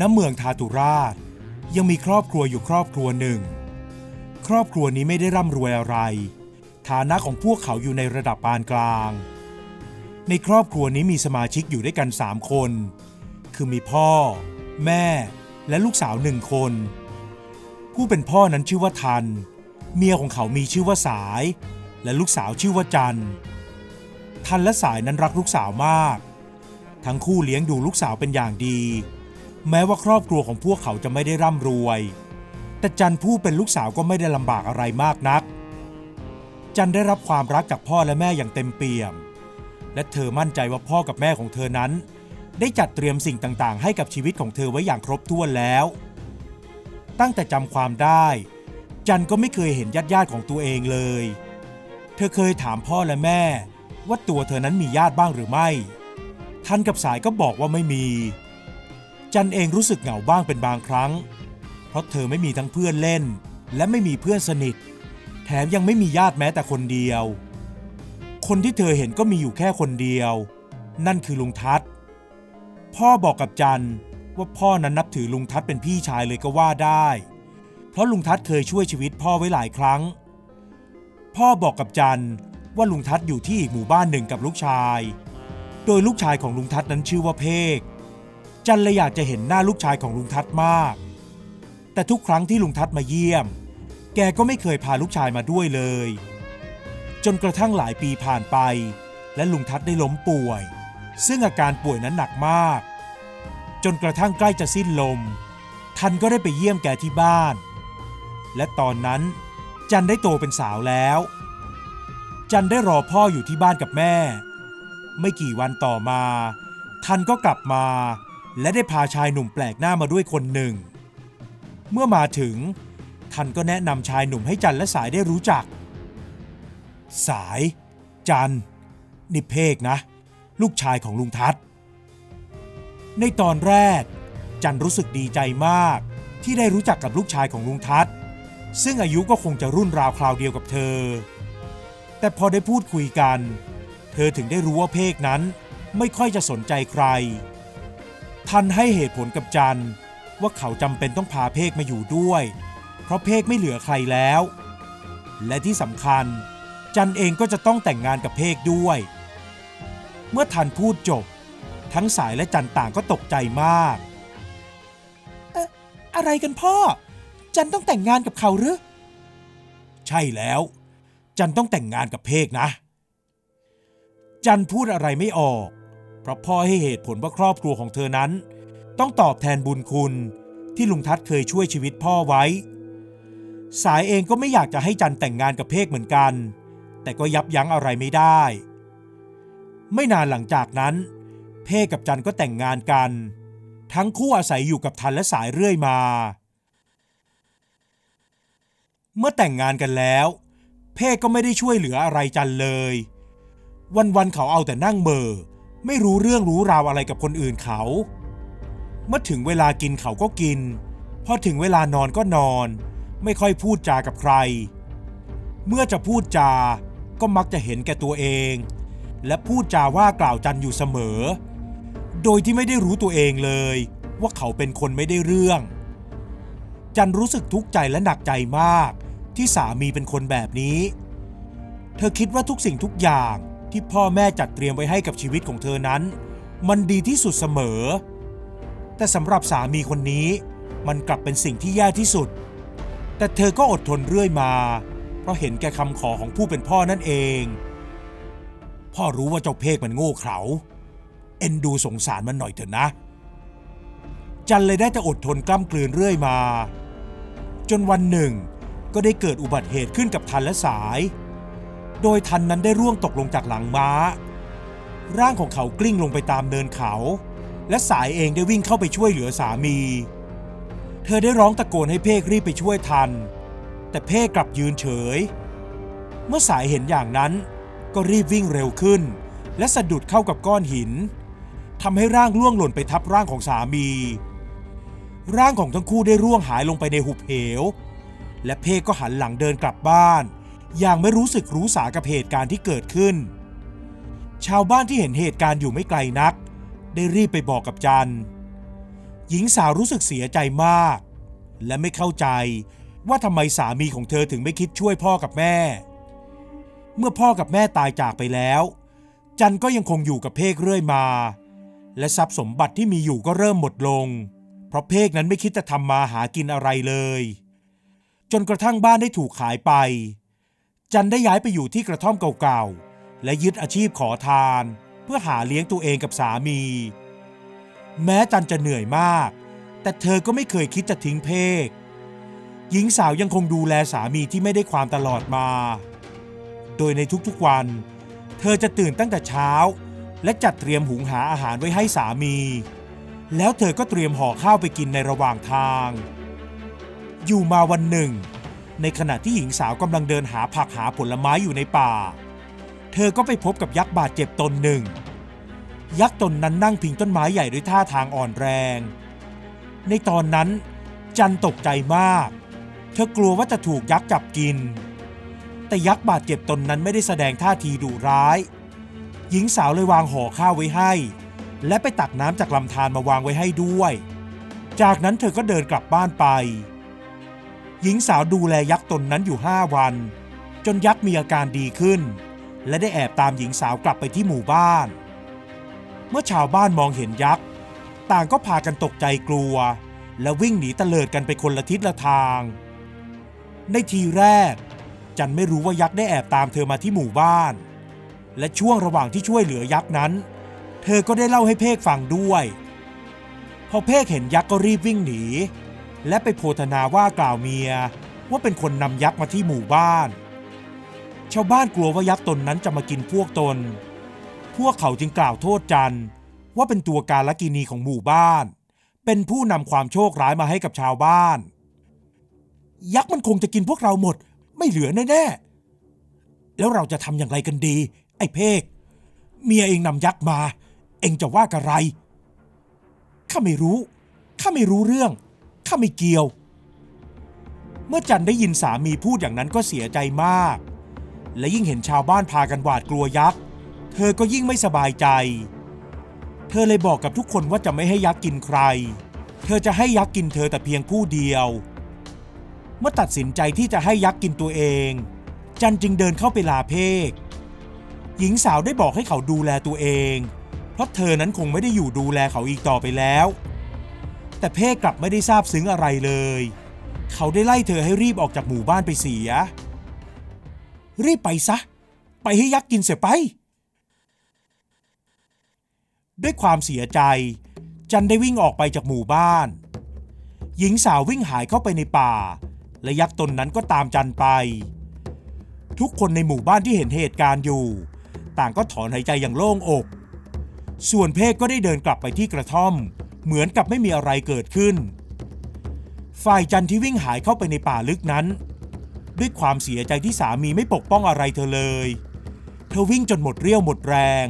ณเมืองทาตุราช ยังมีครอบครัวอยู่ครอบครัวหนึ่ง ครอบครัวนี้ไม่ได้ร่ำรวยอะไร ฐานะของพวกเขาอยู่ในระดับปานกลาง ในครอบครัวนี้มีสมาชิกอยู่ด้วยกันสามคน คือมีพ่อ แม่ และลูกสาวหนึ่งคน ผู้เป็นพ่อนั้นชื่อว่าทัน เมียของเขามีชื่อว่าสาย และลูกสาวชื่อว่าจันทันและสายนั้นรักลูกสาวมาก ทั้งคู่เลี้ยงดูลูกสาวเป็นอย่างดี แม้ว่าครอบครัวของพวกเขาจะไม่ได้ร่ำรวย แต่จันผู้เป็นลูกสาวก็ไม่ได้ลำบากอะไรมากนัก จันได้รับความรักจากพ่อและแม่อย่างเต็มเปี่ยม และเธอมั่นใจว่าพ่อกับแม่ของเธอนั้น ได้จัดเตรียมสิ่งต่างๆ ให้กับชีวิตของเธอไว้อย่างครบถ้วนแล้ว ตั้งแต่จำความได้ จันก็ไม่เคยเห็นญาติญาติๆของตัวเองเลย เธอเคยถามพ่อและแม่ ว่าตัวเธอนั้นมีญาติบ้างหรือไม่ทันกับสายก็บอกว่าไม่มี จันเองรู้สึกเหงาบ้างเป็นบางครั้ง เพราะเธอไม่มีทั้งเพื่อนเล่น และไม่มีเพื่อนสนิท แถมยังไม่มีญาติแม้แต่คนเดียว คนที่เธอเห็นก็มีอยู่แค่คนเดียว นั่นคือลุงทัศน์พ่อบอกกับจันว่าพ่อนั้นนับถือลุงทัศน์เป็นพี่ชายเลยก็ว่าได้ เพราะลุงทัศน์เคยช่วยชีวิตพ่อไว้หลายครั้ง พ่อบอกกับจันว่าลุงทัศน์อยู่ที่อีกหมู่บ้านหนึ่งกับลูกชาย โดยลูกชายของลุงทัศน์นั้นชื่อว่าเพก จันเลยอยากจะเห็นหน้าลูกชายของลุงทัศน์มาก แต่ทุกครั้งที่ลุงทัศน์มาเยี่ยม แกก็ไม่เคยพาลูกชายมาด้วยเลย จนกระทั่งหลายปีผ่านไป และลุงทัศน์ได้ล้มป่วย ซึ่งอาการป่วยนั้นหนักมาก จนกระทั่งใกล้จะสิ้นลม ทันก็ได้ไปเยี่ยมแกที่บ้าน และตอนนั้นจันได้โตเป็นสาวแล้ว จันได้รอพ่ออยู่ที่บ้านกับแม่ ไม่กี่วันต่อมา ทันก็กลับมา และได้พาชายหนุ่มแปลกหน้ามาด้วยคนหนึ่ง เมื่อมาถึงทันก็แนะนำชายหนุ่มให้จันและสายได้รู้จัก สาย จันนี่เพกนะ ลูกชายของลุงทัศน์ในตอนแรก จันรู้สึกดีใจมากที่ได้รู้จักกับลูกชายของลุงทัศน์ซึ่งอายุก็คงจะรุ่นราวคราวเดียวกับเธอ แต่พอได้พูดคุยกัน เธอถึงได้รู้ว่าเพกนั้นไม่ค่อยจะสนใจใคร ทันให้เหตุผลกับจันว่าเขาจำเป็นต้องพาเพกมาอยู่ด้วย เพราะเพกไม่เหลือใครแล้ว และที่สำคัญ จันเองก็จะต้องแต่งงานกับเพกด้วย เมื่อทันพูดจบ ทั้งสายและจันต่างก็ตกใจมากออะไรกันพ่อ จันต้องแต่งงานกับเขาหรือ ใช่แล้ว จันต้องแต่งงานกับเพกนะ จันพูดอะไรไม่ออก เพราะพ่อให้เหตุผลว่าครอบครัวของเธอนั้น ต้องตอบแทนบุญคุณที่ลุงทัศน์เคยช่วยชีวิตพ่อไว้ สายเองก็ไม่อยากจะให้จันแต่งงานกับเพกเหมือนกัน แต่ก็ยับยั้งอะไรไม่ได้ ไม่นานหลังจากนั้น เพกกับจันก็แต่งงานกัน ทั้งคู่อาศัยอยู่กับทันและสายเรื่อยมา เมื่อแต่งงานกันแล้ว เพกก็ไม่ได้ช่วยเหลืออะไรจันเลย วันๆเขาเอาแต่นั่งเบอร์ ไม่รู้เรื่องรู้ราวอะไรกับคนอื่นเขา เมื่อถึงเวลากินเขาก็กิน พอถึงเวลานอนก็นอน ไม่ค่อยพูดจากับใคร เมื่อจะพูดจาก็มักจะเห็นแก่ตัวเอง และพูดจาว่ากล่าวจันอยู่เสมอ โดยที่ไม่ได้รู้ตัวเองเลย ว่าเขาเป็นคนไม่ได้เรื่อง จันรู้สึกทุกข์ใจและหนักใจมาก ที่สามีเป็นคนแบบนี้ เธอคิดว่าทุกสิ่งทุกอย่าง ที่พ่อแม่จัดเตรียมไว้ให้กับชีวิตของเธอนั้น มันดีที่สุดเสมอ แต่สำหรับสามีคนนี้ มันกลับเป็นสิ่งที่แย่ที่สุด แต่เธอก็อดทนเรื่อยมา เพราะเห็นแก่คำขอของผู้เป็นพ่อนั่นเอง พ่อรู้ว่าเจ้าเพกมันโง่เขลาเอ็นดูสงสารมันหน่อยเถอะนะ จันเลยได้แต่อดทนกล้ำกลืนเรื่อยมา จนวันหนึ่งก็ได้เกิดอุบัติเหตุขึ้นกับทันและสาย โดยทันนั้นได้ร่วงตกลงจากหลังม้า ร่างของเขากลิ้งลงไปตามเนินเขา และสายเองได้วิ่งเข้าไปช่วยเหลือสามี เธอได้ร้องตะโกนให้เพกรีบไปช่วยทัน แต่เพกกลับยืนเฉย เมื่อสายเห็นอย่างนั้น ก็รีบวิ่งเร็วขึ้น และสะดุดเข้ากับก้อนหินทำให้ร่างล่วงหล่นไปทับร่างของสามี ร่างของทั้งคู่ได้ร่วงหายลงไปในหุบเหว และเพกก็หันหลังเดินกลับบ้าน อย่างไม่รู้สึกรู้สากับเหตุการณ์ที่เกิดขึ้น ชาวบ้านที่เห็นเหตุการณ์อยู่ไม่ไกลนัก ได้รีบไปบอกกับจัน หญิงสาวรู้สึกเสียใจมาก และไม่เข้าใจว่าทำไมสามีของเธอถึงไม่คิดช่วยพ่อกับแม่ เมื่อพ่อกับแม่ตายจากไปแล้ว จันก็ยังคงอยู่กับเพกเรื่อยมา และทรัพย์สมบัติที่มีอยู่ก็เริ่มหมดลง เพราะเพกนั้นไม่คิดจะทำมาหากินอะไรเลย จนกระทั่งบ้านได้ถูกขายไป จันได้ย้ายไปอยู่ที่กระท่อมเก่าๆ และยึดอาชีพขอทาน เพื่อหาเลี้ยงตัวเองกับสามี แม้จันจะเหนื่อยมาก แต่เธอก็ไม่เคยคิดจะทิ้งเพกหญิงสาวยังคงดูแลสามีที่ไม่ได้ความตลอดมา โดยในทุกๆวัน เธอจะตื่นตั้งแต่เช้า และจัดเตรียมหุงหาอาหารไว้ให้สามี แล้วเธอก็เตรียมห่อข้าวไปกินในระหว่างทาง อยู่มาวันหนึ่ง ในขณะที่หญิงสาวกำลังเดินหาผักหาผลไม้อยู่ในป่า เธอก็ไปพบกับยักษ์บาดเจ็บตนหนึ่ง ยักษ์ตนนั้นนั่งพิงต้นไม้ใหญ่ด้วยท่าทางอ่อนแรง ในตอนนั้น จันตกใจมาก เธอกลัวว่าจะถูกยักษ์จับกิน แต่ยักษ์บาดเจ็บตนนั้นไม่ได้แสดงท่าทีดุร้าย หญิงสาวเลยวางห่อข้าวไว้ให้ และไปตักน้ำจากลำธารมาวางไว้ให้ด้วย จากนั้นเธอก็เดินกลับบ้านไป หญิงสาวดูแลยักษ์ตนนั้นอยู่ห้าวัน จนยักษ์มีอาการดีขึ้น และได้แอบตามหญิงสาวกลับไปที่หมู่บ้าน เมื่อชาวบ้านมองเห็นยักษ์ ต่างก็พากันตกใจกลัว และวิ่งหนีเตลิดกันไปคนละทิศละทาง ในทีแรก จันไม่รู้ว่ายักษ์ได้แอบตามเธอมาที่หมู่บ้าน และช่วงระหว่างที่ช่วยเหลือยักษ์นั้น เธอก็ได้เล่าให้เพกฟังด้วย พอเพกเห็นยักษ์ก็รีบวิ่งหนี และไปโพธนาว่ากล่าวเมีย ว่าเป็นคนนำยักษ์มาที่หมู่บ้าน ชาวบ้านกลัวว่ายักษ์ตนนั้นจะมากินพวกตน พวกเขาจึงกล่าวโทษจันว่าเป็นตัวการลกินีของหมู่บ้าน เป็นผู้นำความโชคร้ายมาให้กับชาวบ้าน ยักษ์มันคงจะกินพวกเราหมด ไม่เหลือแน่ๆแล้วเราจะทำอย่างไรกันดี ไอ้เพกเมียเองนำยักษ์มา เองจะว่ากับไรข้าไม่รู้ข้าไม่รู้เรื่อง ข้าไม่เกี่ยว เมื่อจันได้ยินสามีพูดอย่างนั้นก็เสียใจมาก และยิ่งเห็นชาวบ้านพากันหวาดกลัวยักษ์ เธอก็ยิ่งไม่สบายใจ เธอเลยบอกกับทุกคนว่าจะไม่ให้ยักษ์กินใคร เธอจะให้ยักษ์กินเธอแต่เพียงผู้เดียว เมื่อตัดสินใจที่จะให้ยักษ์กินตัวเอง จันจึงเดินเข้าไปลาเพกหญิงสาวได้บอกให้เขาดูแลตัวเอง เพราะเธอนั้นคงไม่ได้อยู่ดูแลเขาอีกต่อไปแล้ว แต่เพกกลับไม่ได้ทราบซึ้งอะไรเลย เขาได้ไล่เธอให้รีบออกจากหมู่บ้านไปเสีย รีบไปซะ ไปให้ยักษ์กินเสียไป ด้วยความเสียใจ จันได้วิ่งออกไปจากหมู่บ้าน หญิงสาววิ่งหายเข้าไปในป่า และยักษ์ตนนั้นก็ตามจันไป ทุกคนในหมู่บ้านที่เห็นเหตุการณ์อยู่ ต่างก็ถอนหายใจอย่างโล่งอก ส่วนเพกก็ได้เดินกลับไปที่กระท่อม เหมือนกับไม่มีอะไรเกิดขึ้น ฝ่ายจันที่วิ่งหายเข้าไปในป่าลึกนั้น ด้วยความเสียใจที่สามีไม่ปกป้องอะไรเธอเลย เธอวิ่งจนหมดเรี่ยวหมดแรง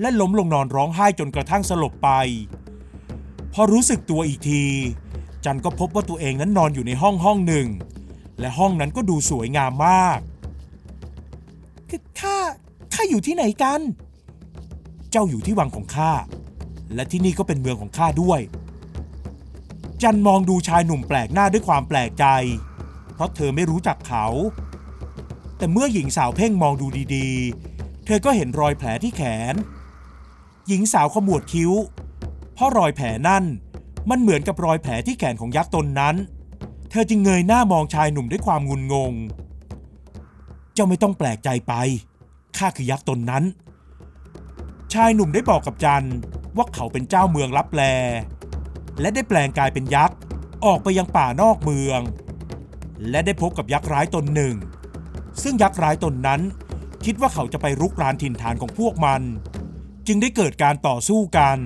และล้มลงนอนร้องไห้จนกระทั่งสลบไป พอรู้สึกตัวอีกที จันก็พบว่าตัวเองนั้นนอนอยู่ในห้องห้องหนึ่ง และห้องนั้นก็ดูสวยงามมากข้าข้าอยู่ที่ไหนกัน เจ้าอยู่ที่วังของข้า และที่นี่ก็เป็นเมืองของข้าด้วย จันมองดูชายหนุ่มแปลกหน้าด้วยความแปลกใจ เพราะเธอไม่รู้จักเขา แต่เมื่อหญิงสาวเพ่งมองดูดีๆ เธอก็เห็นรอยแผลที่แขน หญิงสาวขมวดคิ้ว เพราะรอยแผลนั่นมันเหมือนกับรอยแผลที่แขนของยักษ์ตนนั้น เธอจึงเงยหน้ามองชายหนุ่มด้วยความงุนงง เจ้าไม่ต้องแปลกใจไป ข้าคือยักษ์ตนนั้น ชายหนุ่มได้บอกกับจัน ว่าเขาเป็นเจ้าเมืองลับแล และได้แปลงกายเป็นยักษ์ออกไปยังป่านอกเมือง และได้พบกับยักษ์ร้ายตนหนึ่ง ซึ่งยักษ์ร้ายตนนั้น คิดว่าเขาจะไปรุกรานถิ่นฐานของพวกมัน จึงได้เกิดการต่อสู้กัน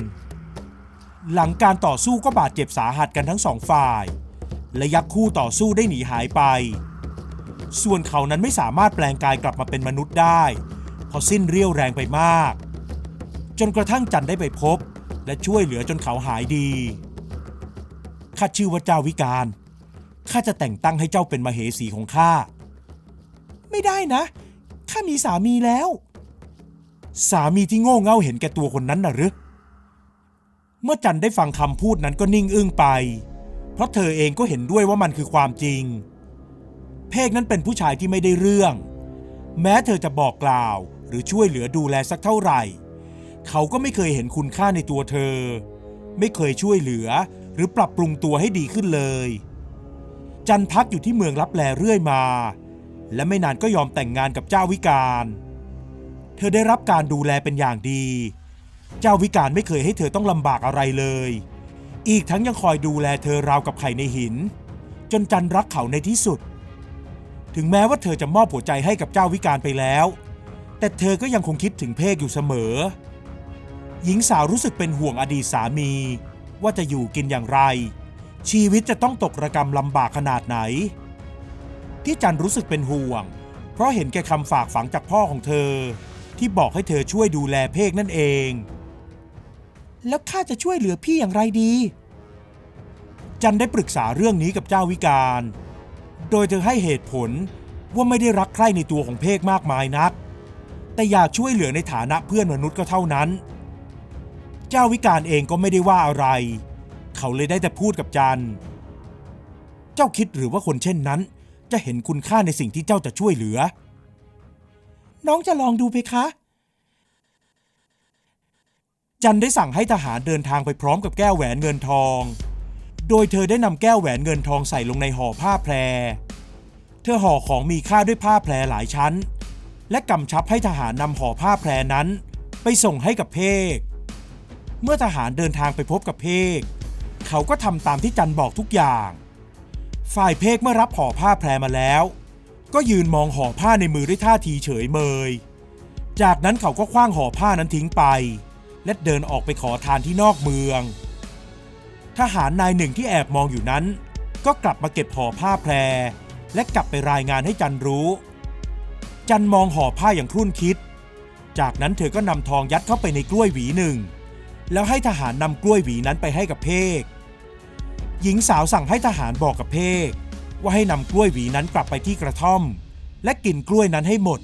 หลังการต่อสู้ก็บาดเจ็บสาหัสกันทั้งสองฝ่าย และยักษ์คู่ต่อสู้ได้หนีหายไป ส่วนเขานั้นไม่สามารถแปลงกายกลับมาเป็นมนุษย์ได้เพราะสิ้นเรี่ยวแรงไปมาก จนกระทั่งจันได้ไปพบ และช่วยเหลือจนเขาหายดีข้าชื่อว่าเจ้าวิการข้าจะแต่งตั้งให้เจ้าเป็นมเหสีของข้าไม่ได้นะข้ามีสามีแล้ว สามีที่โง่เง่าเห็นแก่ตัวคนนั้นน่ะหรือเมื่อจันได้ฟังคำพูดนั้นก็นิ่งอึ้งไป เพราะเธอเองก็เห็นด้วยว่ามันคือความจริง เพกนั้นเป็นผู้ชายที่ไม่ได้เรื่อง แม้เธอจะบอกกล่าวหรือช่วยเหลือดูแลสักเท่าไหร่ เขาก็ไม่เคยเห็นคุณค่าในตัวเธอ ไม่เคยช่วยเหลือ หรือปรับปรุงตัวให้ดีขึ้นเลย จันพักอยู่ที่เมืองลับแลเรื่อยมา และไม่นานก็ยอมแต่งงานกับเจ้าวิการ เธอได้รับการดูแลเป็นอย่างดี เจ้าวิการไม่เคยให้เธอต้องลำบากอะไรเลย อีกทั้งยังคอยดูแลเธอราวกับไข่ในหิน จนจันรักเขาในที่สุด ถึงแม้ว่าเธอจะมอบหัวใจให้กับเจ้าวิการไปแล้วแต่เธอก็ยังคงคิดถึงเพกอยู่เสมอ หญิงสาวรู้สึกเป็นห่วงอดีตสามี ว่าจะอยู่กินอย่างไร ชีวิตจะต้องตกระกรรมลำบากขนาดไหน ที่จันรู้สึกเป็นห่วง เพราะเห็นแก่คำฝากฝังจากพ่อของเธอ ที่บอกให้เธอช่วยดูแลเพกนั่นเอง แล้วข้าจะช่วยเหลือพี่อย่างไรดี จันได้ปรึกษาเรื่องนี้กับเจ้าวิการ โดยเธอให้เหตุผลว่าไม่ได้รักใคร่ในตัวของเพกมากมายนัก แต่อยากช่วยเหลือในฐานะเพื่อนมนุษย์ก็เท่านั้น เจ้าวิการเองก็ไม่ได้ว่าอะไร เขาเลยได้แต่พูดกับจัน เจ้าคิดหรือว่าคนเช่นนั้น จะเห็นคุณค่าในสิ่งที่เจ้าจะช่วยเหลือ น้องจะลองดูเพคะ จันได้สั่งให้ทหารเดินทางไปพร้อมกับแก้วแหวนเงินทอง โดยเธอได้นำแก้วแหวนเงินทองใส่ลงในห่อผ้าแพร เธอห่อของมีค่าด้วยผ้าแพรหลายชั้น และกำชับให้ทหารนำห่อผ้าแพรนั้น ไปส่งให้กับเพก เมื่อทหารเดินทางไปพบกับเพกเขาก็ทำตามที่จันบอกทุกอย่าง ฝ่ายเพกเมื่อรับห่อผ้าแพรมาแล้ว ก็ยืนมองห่อผ้าในมือด้วยท่าทีเฉยเมย จากนั้นเขาก็คว้างห่อผ้านั้นทิ้งไป และเดินออกไปขอทานที่นอกเมือง ทหารนายหนึ่งที่แอบมองอยู่นั้น ก็กลับมาเก็บห่อผ้าแพร และกลับไปรายงานให้จันรู้ จันมองห่อผ้าอย่างครุ่นคิด จากนั้นเธอก็นำทองยัดเข้าไปในกล้วยหวีหนึ่ง แล้วให้ทหารนำกล้วยหวีนั้นไปให้กับเพกหญิงสาวสั่งให้ทหารบอกกับเพกว่าให้นำกล้วยหวีนั้นกลับไปที่กระท่อม และกินกล้วยนั้นให้หมด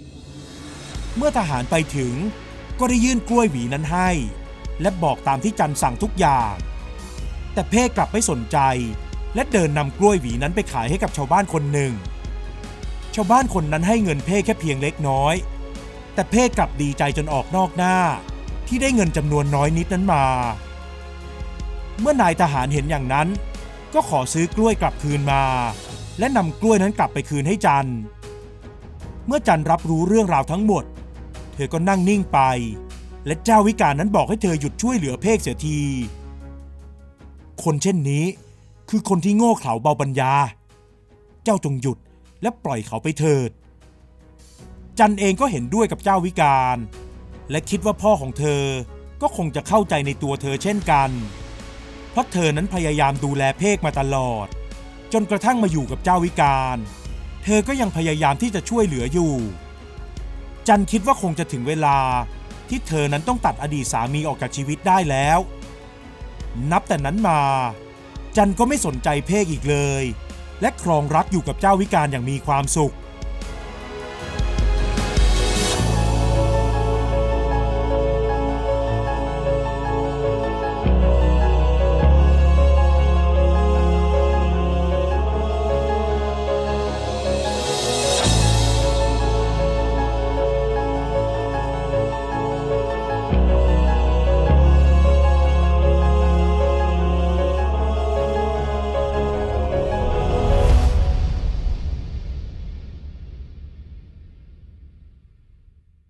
เมื่อทหารไปถึงก็ได้ยื่นกล้วยหวีนั้นให้ และบอกตามที่จันสั่งทุกอย่าง แต่เพกกลับไม่สนใจ และเดินนำกล้วยหวีนั้นไปขายให้กับชาวบ้านคนหนึ่ง ชาวบ้านคนนั้นให้เงินเพกแค่เพียงเล็กน้อย แต่เพกกลับดีใจจนออกนอกหน้า ที่ได้เงินจำนวนน้อยนิดนั้นมา เมื่อนายทหารเห็นอย่างนั้น ก็ขอซื้อกล้วยกลับคืนมา และนำกล้วยนั้นกลับไปคืนให้จัน เมื่อจันรับรู้เรื่องราวทั้งหมด เธอก็นั่งนิ่งไป และเจ้าวิการนั้นบอกให้เธอหยุดช่วยเหลือเพกเสียที คนเช่นนี้คือคนที่โง่เขลาเบาปัญญา เจ้าจงหยุดและปล่อยเขาไปเถิด จันเองก็เห็นด้วยกับเจ้าวิการ และคิดว่าพ่อของเธอก็คงจะเข้าใจในตัวเธอเช่นกัน เพราะเธอนั้นพยายามดูแลเพกมาตลอด จนกระทั่งมาอยู่กับเจ้าวิการ เธอก็ยังพยายามที่จะช่วยเหลืออยู่ จันคิดว่าคงจะถึงเวลาที่เธอนั้นต้องตัดอดีตสามีออกจากชีวิตได้แล้ว นับแต่นั้นมา จันก็ไม่สนใจเพกอีกเลย และครองรักอยู่กับเจ้าวิการอย่างมีความสุข